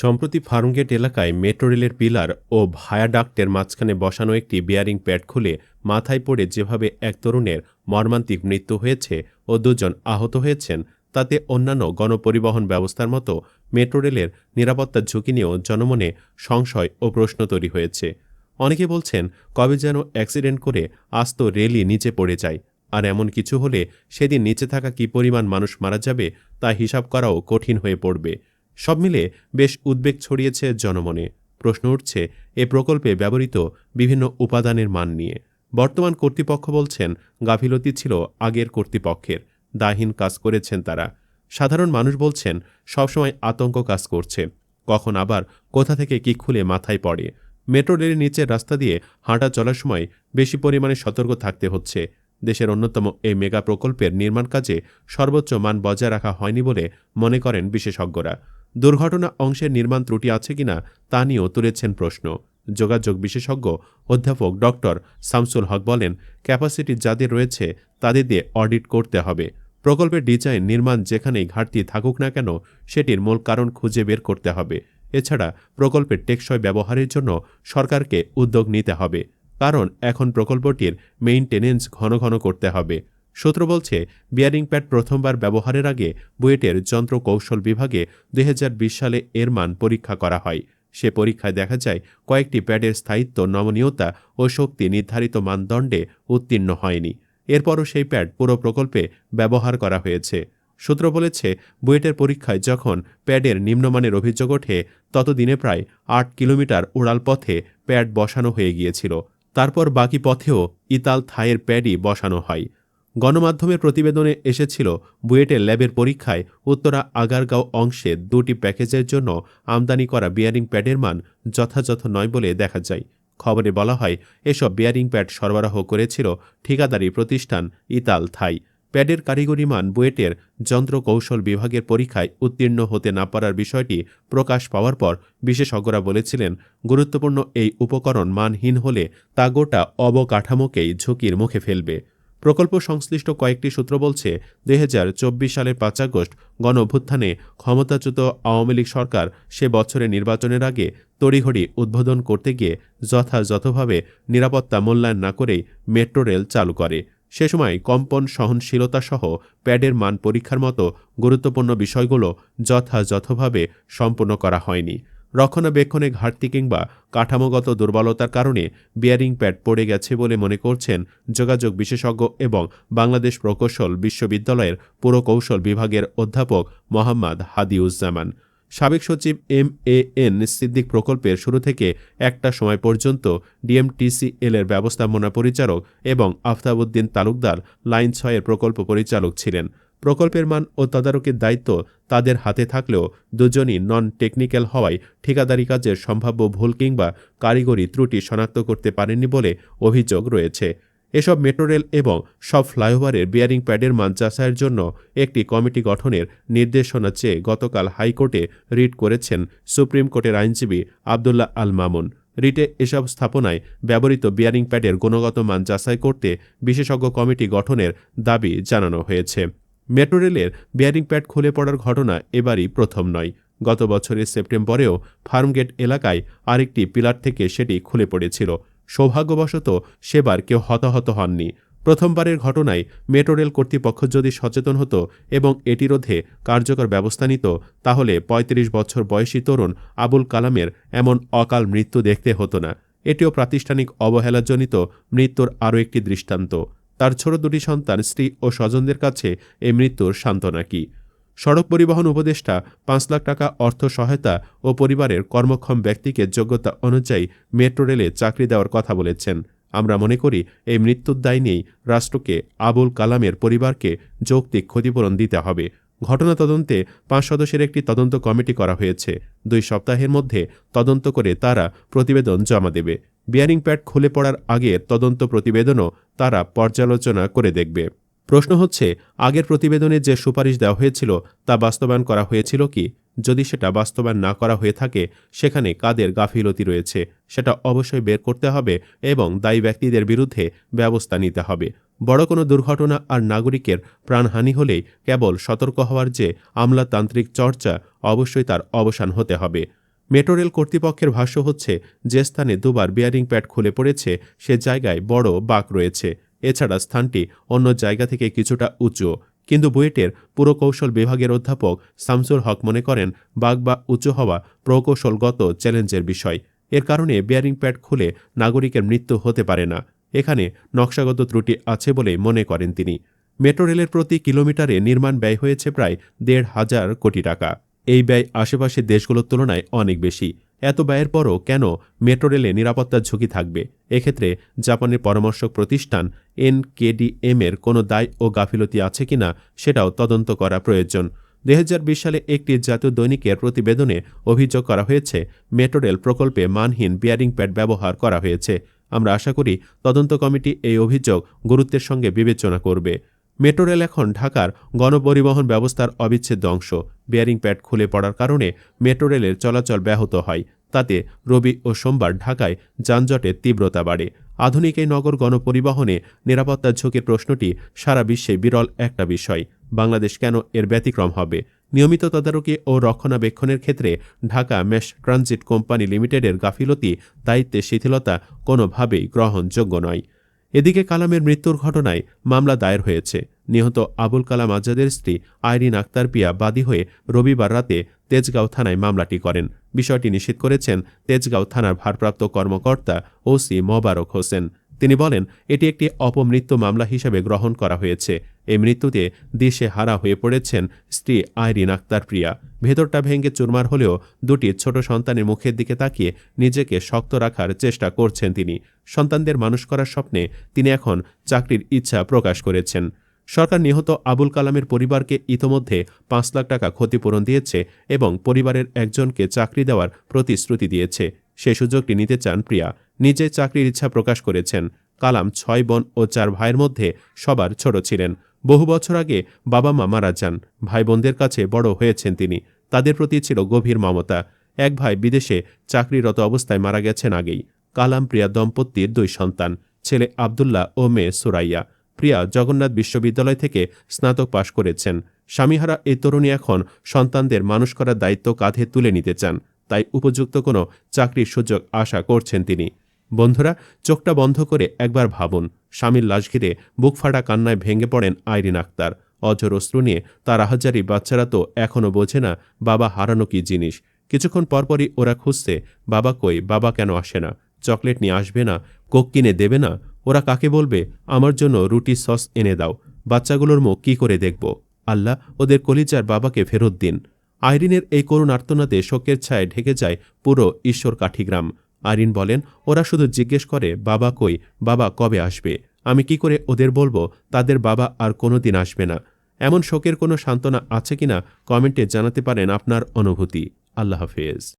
সম্প্রতি ফার্মগেট এলাকায় মেট্রো রেলের পিলার ও ভায়াডাক্টের মাঝখানে বসানো একটি বিয়ারিং প্যাড খুলে মাথায় পড়ে যেভাবে এক তরুণের মর্মান্তিক মৃত্যু হয়েছে ও দুজন আহত হয়েছেন, তাতে অন্যান্য গণপরিবহন ব্যবস্থার মতো মেট্রো রেলের নিরাপত্তার ঝুঁকি নিয়েও জনমনে সংশয় ও প্রশ্ন তৈরি হয়েছে। অনেকে বলছেন, কবে যেন অ্যাক্সিডেন্ট করে আস্ত রেলই নিচে পড়ে যায়। আর এমন কিছু হলে সেদিন নিচে থাকা কী পরিমাণ মানুষ মারা যাবে তা হিসাব করাও কঠিন হয়ে পড়বে। সব মিলে বেশ উদ্বেগ ছড়িয়েছে জনমনে। প্রশ্ন উঠছে, এ প্রকল্পে ব্যবহৃত বিভিন্ন উপাদানের মান নিয়ে। বর্তমান কর্তৃপক্ষ বলছেন, গাফিলতি ছিল আগের কর্তৃপক্ষের। দাহীন কাজ করেছেন তারা। সাধারণ মানুষ বলছেন, সবসময় আতঙ্ক কাজ করছে। কখন আবার, কোথা থেকে কি খুলে মাথায় পড়ে। মেট্রো রেলের নিচের রাস্তা দিয়ে হাঁটা চলার সময় বেশি পরিমাণে সতর্ক থাকতে হচ্ছে। দেশের অন্যতম এই মেগা প্রকল্পের নির্মাণ কাজে সর্বোচ্চ মান বজায় রাখা হয়নি বলে মনে করেন বিশেষজ্ঞরা। দুর্ঘটনা অংশের নির্মাণ ত্রুটি আছে কিনা তা নিয়েও তুলেছেন প্রশ্ন। যোগাযোগ বিশেষজ্ঞ অধ্যাপক ডক্টর শামসুল হক বলেন, ক্যাপাসিটি যাদের রয়েছে তাদের দিয়ে অডিট করতে হবে। প্রকল্পের ডিজাইন, নির্মাণ যেখানেই ঘাটতি থাকুক না কেন, সেটির মূল কারণ খুঁজে বের করতে হবে। এছাড়া প্রকল্পের টেকসই ব্যবহারের জন্য সরকারকে উদ্যোগ নিতে হবে। কারণ এখন প্রকল্পটির মেইনটেনেন্স ঘন ঘন করতে হবে। সূত্র বলছে, বিয়ারিং প্যাড প্রথমবার ব্যবহারের আগে বুয়েটের যন্ত্র কৌশল বিভাগে দুই হাজার বিশ সালে এর মান পরীক্ষা করা হয়। সে পরীক্ষায় দেখা যায়, কয়েকটি প্যাডের স্থায়িত্ব, নমনীয়তা ও শক্তি নির্ধারিত মানদণ্ডে উত্তীর্ণ হয়নি। এরপরও সেই প্যাড পুরো প্রকল্পে ব্যবহার করা হয়েছে। সূত্র বলেছে, বুয়েটের পরীক্ষায় যখন প্যাডের নিম্নমানের অভিযোগ ওঠে, ততদিনে প্রায় আট কিলোমিটার উড়াল পথে প্যাড বসানো হয়ে গিয়েছিল। তারপর বাকি পথেও ইতাল থায়ের প্যাডই বসানো হয়। গণমাধ্যমের প্রতিবেদনে এসেছিল, বুয়েটের ল্যাবের পরীক্ষায় উত্তরা আগারগাঁও অংশে দুটি প্যাকেজের জন্য আমদানি করা বিয়ারিং প্যাডের মান যথাযথ নয় বলে দেখা যায়। খবরে বলা হয়, এসব বিয়ারিং প্যাড সরবরাহ করেছিল ঠিকাদারি প্রতিষ্ঠান ইতাল থাই। প্যাডের কারিগরি মান বুয়েটের যন্ত্র কৌশল বিভাগের পরীক্ষায় উত্তীর্ণ হতে না পারার বিষয়টি প্রকাশ পাওয়ার পর বিশেষজ্ঞরা বলেছিলেন, গুরুত্বপূর্ণ এই উপকরণ মানহীন হলে তা গোটা অবকাঠামোকেই ঝুঁকির মুখে ফেলবে। প্রকল্প সংশ্লিষ্ট কয়েকটি সূত্র বলছে, দুই হাজার চব্বিশ সালের পাঁচ আগস্ট গণ অভ্যুত্থানে ক্ষমতাচ্যুত আওয়ামী লীগ সরকার সে বছরের নির্বাচনের আগে তড়িঘড়ি উদ্বোধন করতে গিয়ে যথাযথভাবে নিরাপত্তা মূল্যায়ন না করেই মেট্রো রেল চালু করে। সে সময় কম্পন সহনশীলতা সহ প্যাডের মান পরীক্ষার মতো গুরুত্বপূর্ণ বিষয়গুলো যথাযথভাবে সম্পন্ন করা হয়নি। রক্ষণাবেক্ষণে ঘাটতি কিংবা কাঠামোগত দুর্বলতার কারণে বিয়ারিং প্যাড পড়ে গেছে বলে মনে করছেন যোগাযোগ বিশেষজ্ঞ এবং বাংলাদেশ প্রকৌশল বিশ্ববিদ্যালয়ের পুরকৌশল বিভাগের অধ্যাপক মোহাম্মদ হাদিউজ্জামান। সাবেক সচিব এম এ এন সিদ্দিক প্রকল্পের শুরু থেকে একটা সময় পর্যন্ত ডিএমটিসিএল এর ব্যবস্থাপনা পরিচালক এবং আফতাবুদ্দিন তালুকদার লাইন ছয়ের প্রকল্প পরিচালক ছিলেন। প্রকল্পের মান ও তদারকির দায়িত্ব তাদের হাতে থাকলেও দুজনই নন টেকনিক্যাল হওয়ায় ঠিকাদারি কাজের সম্ভাব্য ভুল কিংবা কারিগরি ত্রুটি শনাক্ত করতে পারেননি বলে অভিযোগ রয়েছে। এসব মেট্রো রেল এবং সব ফ্লাইওভারের বিয়ারিং প্যাডের মান যাচাইয়ের জন্য একটি কমিটি গঠনের নির্দেশনা চেয়ে গতকাল হাইকোর্টে রিট করেছেন সুপ্রিম কোর্টের আইনজীবী আবদুল্লাহ আল মামুন। রিটে এসব স্থাপনায় ব্যবহৃত বিয়ারিং প্যাডের গুণগত মান যাচাই করতে বিশেষজ্ঞ কমিটি গঠনের দাবি জানানো হয়েছে। মেট্রো রেলের বিয়ারিং প্যাড খুলে পড়ার ঘটনা এবারই প্রথম নয়। গত বছরের সেপ্টেম্বরেও ফার্মগেট এলাকায় আরেকটি পিলার থেকে সেটি খুলে পড়েছিল। সৌভাগ্যবশত সেবার কেউ হতাহত হননি। প্রথমবারের ঘটনায় মেট্রো রেল কর্তৃপক্ষ যদি সচেতন হতো এবং এটি রোধে কার্যকর ব্যবস্থা নিত, তাহলে ৩৫ বছর বয়সী তরুণ আবুল কালামের এমন অকাল মৃত্যু দেখতে হতো না। এটিও প্রাতিষ্ঠানিক অবহেলাজনিত মৃত্যুর আরও একটি দৃষ্টান্ত। তার ছোট দুটি সন্তান, স্ত্রী ও স্বজনদের কাছে এই মৃত্যুর সান্ত্বনা কি? সড়ক পরিবহন উপদেষ্টা পাঁচ লাখ টাকা অর্থ সহায়তা ও পরিবারের কর্মক্ষম ব্যক্তিকে যোগ্যতা অনুযায়ী মেট্রো রেলে চাকরি দেওয়ার কথা বলেছেন। আমরা মনে করি এই মৃত্যুর দায় নিয়েই রাষ্ট্রকে আবুল কালামের পরিবারকে যৌক্তিক ক্ষতিপূরণ দিতে হবে। ঘটনা তদন্তে পাঁচ সদস্যের একটি তদন্ত কমিটি করা হয়েছে। দুই সপ্তাহের মধ্যে তদন্ত করে তারা প্রতিবেদন জমা দেবে। বিয়ারিং প্যাড খুলে পড়ার আগের তদন্ত প্রতিবেদনও তারা পর্যালোচনা করে দেখবে। প্রশ্ন হচ্ছে, আগের প্রতিবেদনে যে সুপারিশ দেওয়া হয়েছিল তা বাস্তবায়ন করা হয়েছিল কি? যদি সেটা বাস্তবায়ন না করা হয়ে থাকে, সেখানে কাদের গাফিলতি রয়েছে, সেটা অবশ্যই বের করতে হবে এবং দায়ী ব্যক্তিদের বিরুদ্ধে ব্যবস্থা নিতে হবে। বড় কোনো দুর্ঘটনা আর নাগরিকের প্রাণহানি হলেই কেবল সতর্ক হওয়ার যে আমলাতান্ত্রিক চর্চা, অবশ্যই তার অবসান হতে হবে। মেট্রো রেল কর্তৃপক্ষের ভাষ্য হচ্ছে, যে স্থানে দুবার বিয়ারিং প্যাড খুলে পড়েছে, সে জায়গায় বড় বাঁক রয়েছে। এছাড়া স্থানটি অন্য জায়গা থেকে কিছুটা উঁচু। কিন্তু বুয়েটের পুরকৌশল বিভাগের অধ্যাপক শামসুল হক মনে করেন, বাঘ বা উঁচু হওয়া প্রকৌশলগত চ্যালেঞ্জের বিষয়। এর কারণে বিয়ারিং প্যাড খুলে নাগরিকের মৃত্যু হতে পারে না। এখানে নকশাগত ত্রুটি আছে বলে মনে করেন তিনি। মেট্রো রেলের প্রতি কিলোমিটারে নির্মাণ ব্যয় হয়েছে প্রায় দেড় হাজার কোটি টাকা। এই ব্যয় আশেপাশের দেশগুলোর তুলনায় অনেক বেশি। এত ব্যয়ের পরও কেন মেট্রো রেলে নিরাপত্তার ঝুঁকি থাকবে? এক্ষেত্রে জাপানের পরামর্শক প্রতিষ্ঠান এনকেডিএম এর কোনো দায় ও গাফিলতি আছে কিনা সেটাও তদন্ত করা প্রয়োজন। দু হাজার বিশ সালে একটি জাতীয় দৈনিকের প্রতিবেদনে অভিযোগ করা হয়েছে, মেট্রো রেল প্রকল্পে মানহীন বিয়ারিং প্যাড ব্যবহার করা হয়েছে। আমরা আশা করি তদন্ত কমিটি এই অভিযোগ গুরুত্বের সঙ্গে বিবেচনা করবে। মেট্রো রেল এখন ঢাকার গণপরিবহন ব্যবস্থার অবিচ্ছেদ্য অংশ। বেয়ারিং প্যাড খুলে পড়ার কারণে মেট্রো রেলের চলাচল ব্যাহত হয়। তাতে রবি ও সোমবার ঢাকায় যানজটের তীব্রতা বাড়ে। আধুনিক এই নগর গণপরিবহনে নিরাপত্তার ঝুঁকির প্রশ্নটি সারা বিশ্বে বিরল একটা বিষয়। বাংলাদেশ কেন এর ব্যতিক্রম হবে? নিয়মিত তদারকি ও রক্ষণাবেক্ষণের ক্ষেত্রে ঢাকা মেশ ট্রানজিট কোম্পানি লিমিটেডের গাফিলতি দায়িত্বে শিথিলতা কোনোভাবেই গ্রহণযোগ্য নয়। এদিকে কালামের মৃত্যুর ঘটনায় মামলা দায়ের হয়েছে। নিহত আবুল কালাম আজাদের স্ত্রী আইরিন আক্তার পিয়া বাদী হয়ে রবিবার রাতে তেজগাঁও থানায় মামলাটি করেন। বিষয়টি নিশ্চিত করেছেন তেজগাঁও থানার ভারপ্রাপ্ত কর্মকর্তা ওসি মোবারক হোসেন। তিনি বলেন, এটি একটি অপমৃত্যু মামলা হিসেবে গ্রহণ করা হয়েছে। এই মৃত্যুতে দিশে হারা হয়ে পড়েছেন স্ত্রী আইরিন আক্তার প্রিয়া। ভেতরটা ভেঙে চুরমার হলেও দুটি ছোট সন্তানের মুখের দিকে তাকিয়ে নিজেকে শক্ত রাখার চেষ্টা করছেন তিনি। সন্তানদের মানুষ করার স্বপ্নে তিনি এখন চাকরির ইচ্ছা প্রকাশ করেছেন। সরকার নিহত আবুল কালামের পরিবারকে ইতোমধ্যে পাঁচ লাখ টাকা ক্ষতিপূরণ দিয়েছে এবং পরিবারের একজনকে চাকরি দেওয়ার প্রতিশ্রুতি দিয়েছে। সে সুযোগটি নিতে চান প্রিয়া। নিজে চাকরির ইচ্ছা প্রকাশ করেছেন। কালাম ছয় বোন ও চার ভাইয়ের মধ্যে সবার ছোট ছিলেন। বহু বছর আগে বাবা মা মারা যান। ভাই বোনদের কাছে বড় হয়েছেন তিনি। তাদের প্রতি ছিল গভীর মমতা। এক ভাই বিদেশে চাকরিরত অবস্থায় মারা গেছেন আগেই। কালাম প্রিয়া দম্পতির দুই সন্তান, ছেলে আবদুল্লাহ ও মেয়ে সুরাইয়া। প্রিয়া জগন্নাথ বিশ্ববিদ্যালয় থেকে স্নাতক পাশ করেছেন। স্বামীহারা এই তরুণী এখন সন্তানদের মানুষ করার দায়িত্ব কাঁধে তুলে নিতে চান। তাই উপযুক্ত কোনো চাকরির সুযোগ আশা করছেন তিনি। বন্ধুরা, চোখটা বন্ধ করে একবার ভাবুন। স্বামীর লাশ ঘিরে বুক ফাটা কান্নায় ভেঙে পড়েন আইরিন আক্তার। অজর অস্ত্র নিয়ে তার আহাজারি বাচ্চারা তো এখনও বোঝে না, বাবা হারানো কি জিনিস। কিছুক্ষণ পরপরই ওরা খুঁজছে, বাবা কই, বাবা কেন আসে না? চকলেট নিয়ে আসবে না? কোক কিনে দেবে না? ওরা কাকে বলবে? আমার জন্য রুটি সস এনে দাও। বাচ্চাগুলোর মুখ কী করে দেখব? আল্লাহ, ওদের কলিজার বাবাকে ফেরত দিন। আইরিনের এই করুণ আর্তনাতে শোকের ছায় ঢেকে যায় পুরো ঈশ্বর কাঠিগ্রাম আইরিন বলেন, ওরা শুধু জিজ্ঞেস করে, বাবা কই? বাবা কবে আসবে? আমি কি করে ওদের বলব? তাদের বাবা আর কোনো দিন আসবে না। এমন শোকের কোনো সান্ত্বনা আছে কিনা কমেন্টে জানাতে পারেন আপনার অনুভূতি। আল্লাহ হাফেজ।